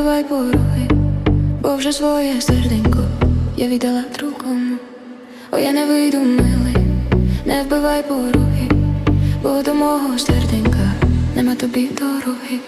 вбивай пороги, бо вже своє серденько я віддала другому. О, я не вийду, милий, не вбивай пороги, бо до мого серденька нема тобі дороги.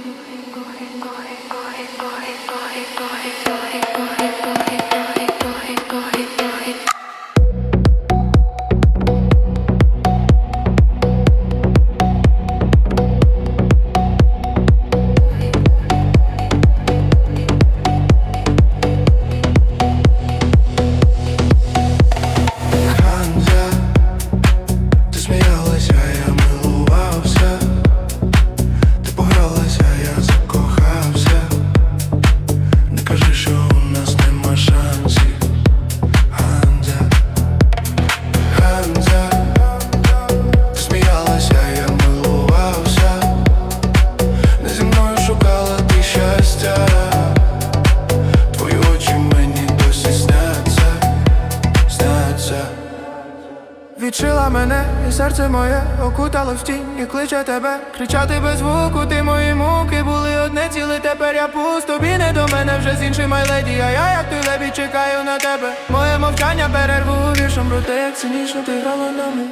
Відшила мене, і серце моє окутало в тінь і кличе тебе Кричати без звуку, ти мої муки були одне ціле, тепер я пуст. Тобі не до мене вже з іншим майледі А я як той лебідь чекаю на тебе. Моє мовчання перерву віршом про те, як цинічно ти грала нами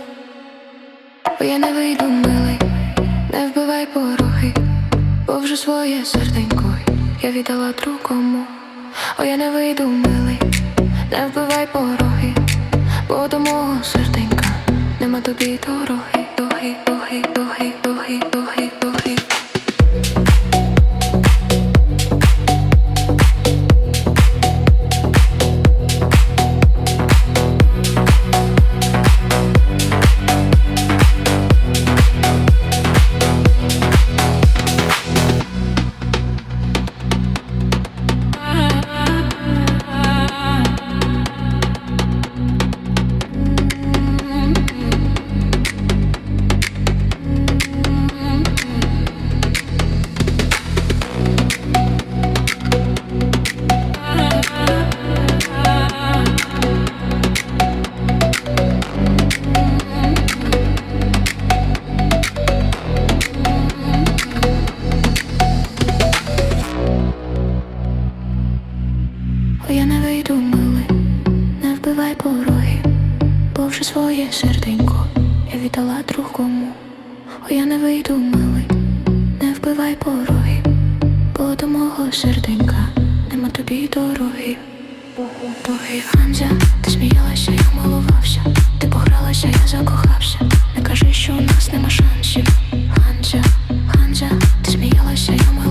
Бо я не вийду, милий, не вбивай пороги, бо вже своє серденько я віддала другому. О, я не вийду, милий, не вбивай пороги, бо до мого серденька нема тобі дороги, дороги, дороги, дороги, своє серденько я віддала другому. О, я не вийду, милий, не вбивай пороги, бо до мого серденька нема тобі дороги. Дороги Ганзя, ти сміялася, я милувався, ти погралася, я закохався. Не кажи, що у нас нема шансів. Ганзя, Ганзя, ти сміялася, я милувався.